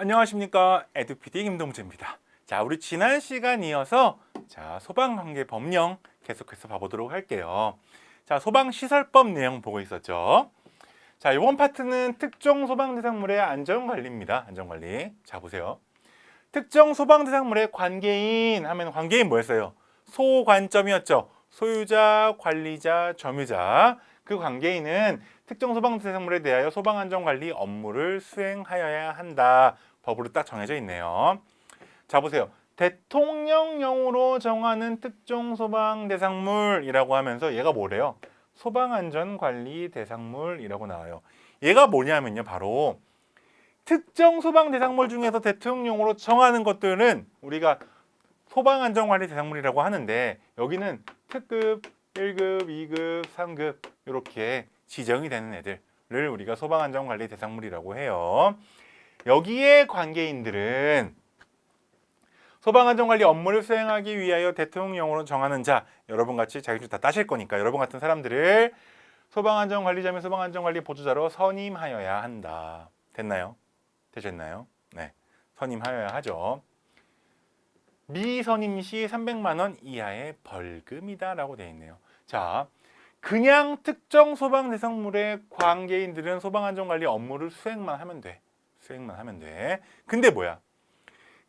안녕하십니까 에듀피디 김동재입니다. 자, 우리 지난 시간 이어서 자 소방관계 법령 계속해서 봐보도록 할게요. 자, 소방시설법 내용 보고 있었죠. 자, 이번 파트는 특정 소방 대상물의 안전관리입니다. 안전관리. 자, 보세요. 특정 소방 대상물의 관계인 하면 관계인 뭐였어요? 소관점이었죠. 소유자, 관리자, 점유자. 그 관계인은 특정 소방 대상물에 대하여 소방 안전 관리 업무를 수행하여야 한다. 법으로 딱 정해져 있네요. 자 보세요. 대통령령으로 정하는 특정 소방 대상물이라고 하면서 얘가 뭐래요? 소방 안전 관리 대상물이라고 나와요. 얘가 뭐냐면요. 바로 특정 소방 대상물 중에서 대통령령으로 정하는 것들은 우리가 소방 안전 관리 대상물이라고 하는데 여기는 특급 1급, 2급, 3급 이렇게 지정이 되는 애들을 우리가 소방 안전 관리 대상물이라고 해요. 여기에 관계인들은 소방안전관리 업무를 수행하기 위하여 대통령령으로 정하는 자 여러분 같이 자격증 다 따실 거니까 여러분 같은 사람들을 소방안전관리자 및 소방안전관리 보조자로 선임하여야 한다. 됐나요? 되셨나요? 네, 선임하여야 하죠. 미선임 시 300만 원 이하의 벌금이다라고 되어 있네요. 자, 그냥 특정 소방 대상물의 관계인들은 소방안전관리 업무를 수행만 하면 돼. 수행만 하면 돼. 근데 뭐야?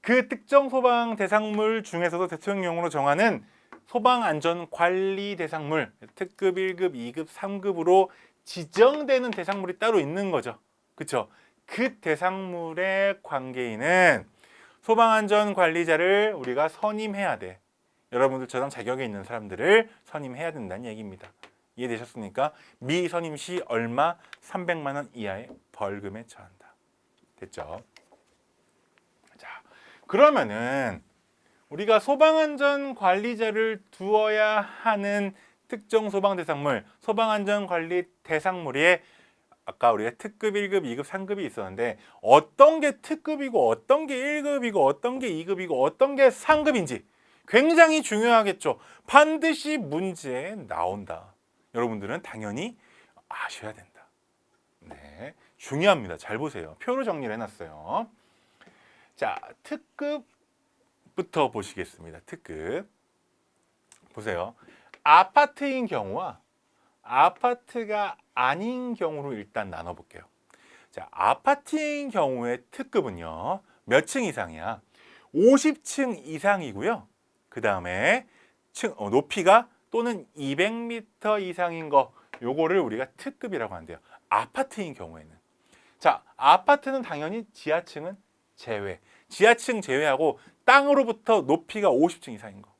그 특정 소방 대상물 중에서도 대통령령으로 정하는 소방 안전 관리 대상물 특급 1급, 2급, 3급으로 지정되는 대상물이 따로 있는 거죠. 그렇죠? 그 대상물의 관계인은 소방 안전 관리자를 우리가 선임해야 돼. 여러분들처럼 자격이 있는 사람들을 선임해야 된다는 얘기입니다. 이해되셨습니까? 미선임 시 얼마 300만 원 이하의 벌금에 처한다. 됐죠? 자, 그러면은 우리가 소방안전 관리자를 두어야 하는 특정 소방 대상물, 소방안전 관리 대상물에 아까 우리가 특급 1급, 2급, 3급이 있었는데 어떤 게 특급이고 어떤 게 1급이고 어떤 게 2급이고 어떤 게 3급인지 굉장히 중요하겠죠. 반드시 문제에 나온다. 여러분들은 당연히 아셔야 된다. 네, 중요합니다. 잘 보세요. 표로 정리를 해놨어요. 자, 특급부터 보시겠습니다. 특급. 보세요. 아파트인 경우와 아파트가 아닌 경우로 일단 나눠볼게요. 자, 아파트인 경우의 특급은요, 몇 층 이상이야? 50층 이상이고요. 그 다음에 층, 어, 높이가 또는 200m 이상인 거, 요거를 우리가 특급이라고 한대요. 아파트인 경우에는. 자, 아파트는 당연히 지하층은 제외. 지하층 제외하고 땅으로부터 높이가 50층 이상인 거.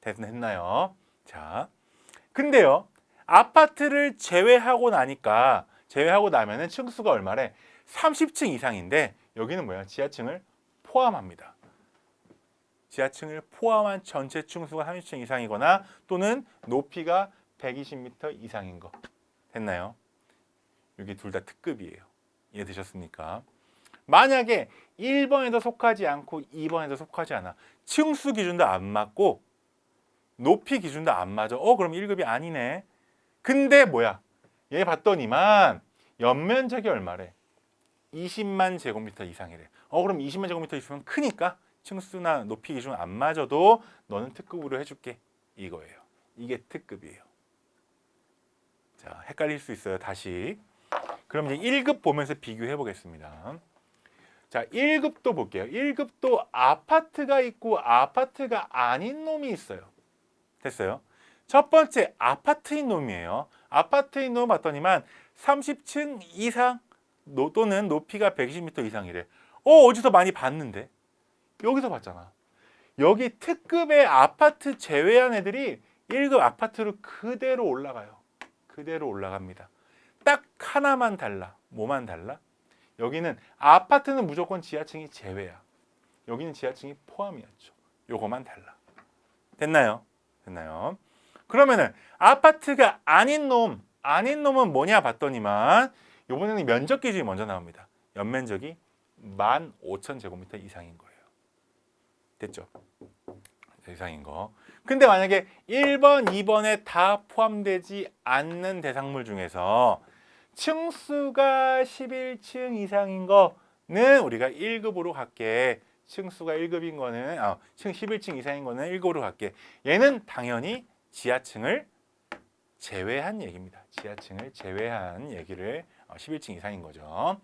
됐나요? 자, 근데요, 아파트를 제외하고 나니까 제외하고 나면은 층수가 얼마래? 30층 이상인데 여기는 뭐야? 지하층을 포함합니다. 지하층을 포함한 전체 층수가 30층 이상이거나 또는 높이가 120m 이상인 거. 됐나요? 여기 둘 다 특급이에요. 이해되셨습니까? 만약에 1번에도 속하지 않고 2번에도 속하지 않아. 층수 기준도 안 맞고 높이 기준도 안 맞아. 어, 그럼 1급이 아니네. 근데 뭐야? 얘 봤더니만 연면적이 얼마래? 20만 제곱미터 이상이래. 어, 그럼 20만 제곱미터 있으면 크니까 층수나 높이 기준 안 맞아도 너는 특급으로 해줄게. 이거예요. 이게 특급이에요. 자, 헷갈릴 수 있어요. 다시. 그럼 이제 1급 보면서 비교해 보겠습니다. 자, 1급도 볼게요. 1급도 아파트가 있고 아파트가 아닌 놈이 있어요. 됐어요? 첫 번째 아파트인 놈이에요. 아파트인 놈 봤더니만 30층 이상 노- 또는 높이가 120m 이상이래. 어, 어디서 많이 봤는데? 여기서 봤잖아. 여기 특급의 아파트 제외한 애들이 1급 아파트로 그대로 올라가요. 그대로 올라갑니다. 딱 하나만 달라. 뭐만 달라? 여기는 아파트는 무조건 지하층이 제외야. 여기는 지하층이 포함이었죠. 요거만 달라. 됐나요? 됐나요? 그러면은 아파트가 아닌 놈, 아닌 놈은 뭐냐 봤더니만 이번에는 면적 기준이 먼저 나옵니다. 연면적이 15,000제곱미터 이상인 거예요. 됐죠? 이상인 거. 근데 만약에 1번, 2번에 다 포함되지 않는 대상물 중에서 층수가 11층 이상인 거 우리가 1급으로 갈게. 층수가 1급인 거는 아, 층 11층 이상인 거는 1급으로 갈게. 얘는 당연히 지하층을 제외한 얘기입니다. 지하층을 제외한 얘기를 어, 11층 이상인 거죠.